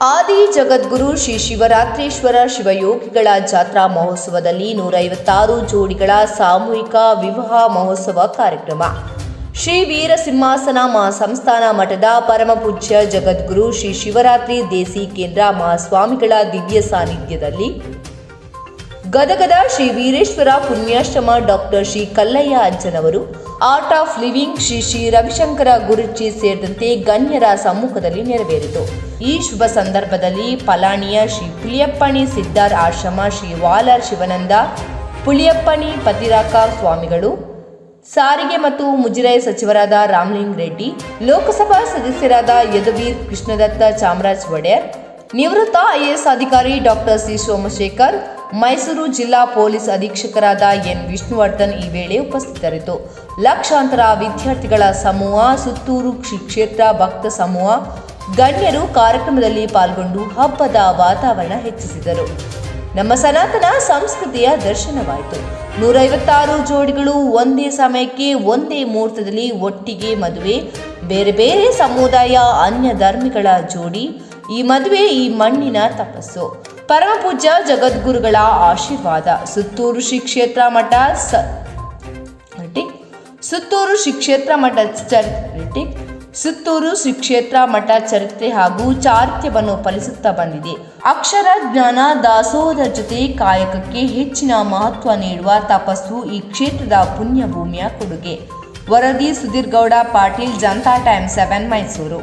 ಆದಿ ಜಗದ್ಗುರು ಶ್ರೀ ಶಿವರಾತ್ರೀಶ್ವರ ಶಿವಯೋಗಿಗಳ ಜಾತ್ರಾ ಮಹೋತ್ಸವದಲ್ಲಿ ನೂರೈವತ್ತಾರು ಜೋಡಿಗಳ ಸಾಮೂಹಿಕ ವಿವಾಹ ಮಹೋತ್ಸವ ಕಾರ್ಯಕ್ರಮ. ಶ್ರೀ ವೀರಸಿಂಹಾಸನ ಮಹಾಸಂಸ್ಥಾನ ಮಠದ ಪರಮಪೂಜ್ಯ ಜಗದ್ಗುರು ಶ್ರೀ ಶಿವರಾತ್ರಿ ದೇಸಿ ಕೇಂದ್ರ ಮಹಾಸ್ವಾಮಿಗಳ ದಿವ್ಯ ಸಾನ್ನಿಧ್ಯದಲ್ಲಿ ಗದಗದ Shri Veereshwara Punyashrama doctor Shri Kallayya ಅಜ್ಜನವರು art of living Sri Sri Ravishankar Guruji ಸೇರಿದಂತೆ ಗಣ್ಯರ ಸಮ್ಮುಖದಲ್ಲಿ ನೆರವೇರಿತು. ಈ ಶುಭ ಸಂದರ್ಭದಲ್ಲಿ ಪಲಾಣಿಯ ಶ್ರೀ ಪುಳಿಯಪ್ಪಣಿ ಸಿದ್ದಾರ್ ಆಶ್ರಮ ಶ್ರೀ ವಾಲರ್ ಶಿವನಂದ, ಪುಳಿಯಪ್ಪಣಿ ಪತಿರಾಕ ಸ್ವಾಮಿಗಳು, ಸಾರಿಗೆ ಮತ್ತು ಮುಜರಾಯಿ ಸಚಿವರಾದ ರಾಮಲಿಂಗ್ ರೆಡ್ಡಿ, ಲೋಕಸಭಾ ಸದಸ್ಯರಾದ ಯದುವೀರ್ ಕೃಷ್ಣದತ್ತ ಚಾಮರಾಜ್ ಒಡೆಯರ್, ನಿವೃತ್ತ ಐಎಎಸ್ ಅಧಿಕಾರಿ ಡಾಕ್ಟರ್ ಸಿ ಸೋಮಶೇಖರ್ ಮೈಸೂರು ಜಿಲ್ಲಾ ಪೊಲೀಸ್ ಅಧೀಕ್ಷಕರಾದ ಎನ್ ವಿಷ್ಣುವರ್ಧನ್ ಈ ವೇಳೆ ಉಪಸ್ಥಿತರಿತ್ತು ಲಕ್ಷಾಂತರ ವಿದ್ಯಾರ್ಥಿಗಳ ಸಮೂಹ, ಸುತ್ತೂರು ಕ್ಷೇತ್ರ, ಭಕ್ತ ಸಮೂಹ, ಗಣ್ಯರು ಕಾರ್ಯಕ್ರಮದಲ್ಲಿ ಪಾಲ್ಗೊಂಡು ಹಬ್ಬದ ವಾತಾವರಣ ಹೆಚ್ಚಿಸಿದರು. ನಮ್ಮ ಸನಾತನ ಸಂಸ್ಕೃತಿಯ ದರ್ಶನವಾಯಿತು. ನೂರೈವತ್ತಾರು ಜೋಡಿಗಳು ಒಂದೇ ಸಮಯಕ್ಕೆ, ಒಂದೇ ಮುಹೂರ್ತದಲ್ಲಿ ಒಟ್ಟಿಗೆ ಮದುವೆ, ಬೇರೆ ಬೇರೆ ಸಮುದಾಯ, ಅನ್ಯ ಧರ್ಮಿಗಳ ಜೋಡಿ ಈ ಮದುವೆ ಈ ಮಣ್ಣಿನ ತಪಸ್ಸು. ಪರಮಪೂಜ್ಯ ಜಗದ್ಗುರುಗಳ ಆಶೀರ್ವಾದ ಸುತ್ತೂರು ಶ್ರೀ ಕ್ಷೇತ್ರ ಮಠ ಸ. ಸುತ್ತೂರು ಶ್ರೀ ಕ್ಷೇತ್ರ ಮಠ ಚರ್ ರಿಟಿಕ್. ಸುತ್ತೂರು ಶ್ರೀ ಕ್ಷೇತ್ರ ಮಠ ಚರಿತ್ರೆ ಹಾಗೂ ಚಾರಿತ್ಯವನ್ನು ಫಲಿಸುತ್ತಾ ಬಂದಿದೆ ಅಕ್ಷರ ಜ್ಞಾನ ದಾಸೋಹದ ಜೊತೆ ಕಾಯಕಕ್ಕೆ ಹೆಚ್ಚಿನ ಮಹತ್ವ ನೀಡುವ ತಪಸ್ಸು ಈ ಕ್ಷೇತ್ರದ ಪುಣ್ಯ ಭೂಮಿಯ ಕೊಡುಗೆ ವರದಿ ಸುಧೀರ್ ಗೌಡ ಪಾಟೀಲ್, ಜನತಾ ಟೈಮ್ ಸೆವೆನ್ ಮೈಸೂರು